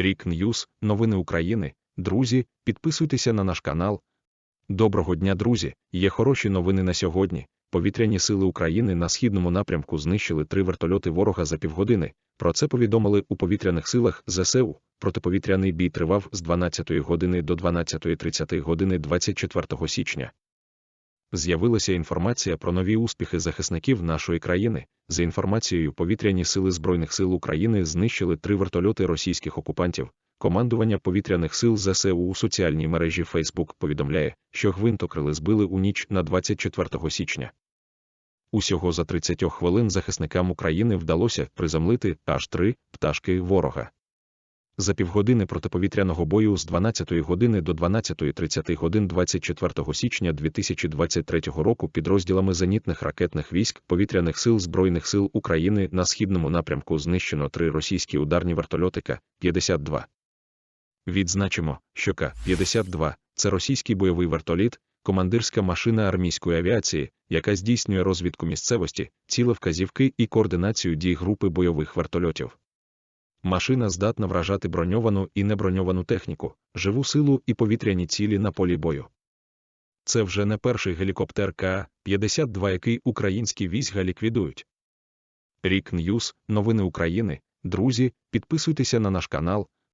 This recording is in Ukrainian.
Рік Ньюс, новини України. Друзі, підписуйтеся на наш канал. Доброго дня, друзі! Є хороші новини на сьогодні. Повітряні сили України на східному напрямку знищили три вертольоти ворога за півгодини. Про це повідомили у повітряних силах ЗСУ. Протиповітряний бій тривав з 12 години до 12.30 години 24 січня. З'явилася інформація про нові успіхи захисників нашої країни. За інформацією, повітряні сили Збройних сил України знищили три вертольоти російських окупантів. Командування повітряних сил ЗСУ у соціальній мережі Facebook повідомляє, що гвинтокрили збили у ніч на 24 січня. Усього за 30 хвилин захисникам України вдалося приземлити аж три пташки ворога. За півгодини протиповітряного бою з 12 години до 12.30 годин 24 січня 2023 року підрозділами зенітних ракетних військ повітряних сил Збройних сил України на східному напрямку знищено три російські ударні вертольоти К-52. Відзначимо, що К-52 – це російський бойовий вертоліт, командирська машина армійської авіації, яка здійснює розвідку місцевості, ціле вказівки і координацію дій групи бойових вертольотів. Машина здатна вражати броньовану і неброньовану техніку, живу силу і повітряні цілі на полі бою. Це вже не перший гелікоптер К-52, який українські війська ліквідують. Рік Ньюс, новини України. Друзі, підписуйтеся на наш канал,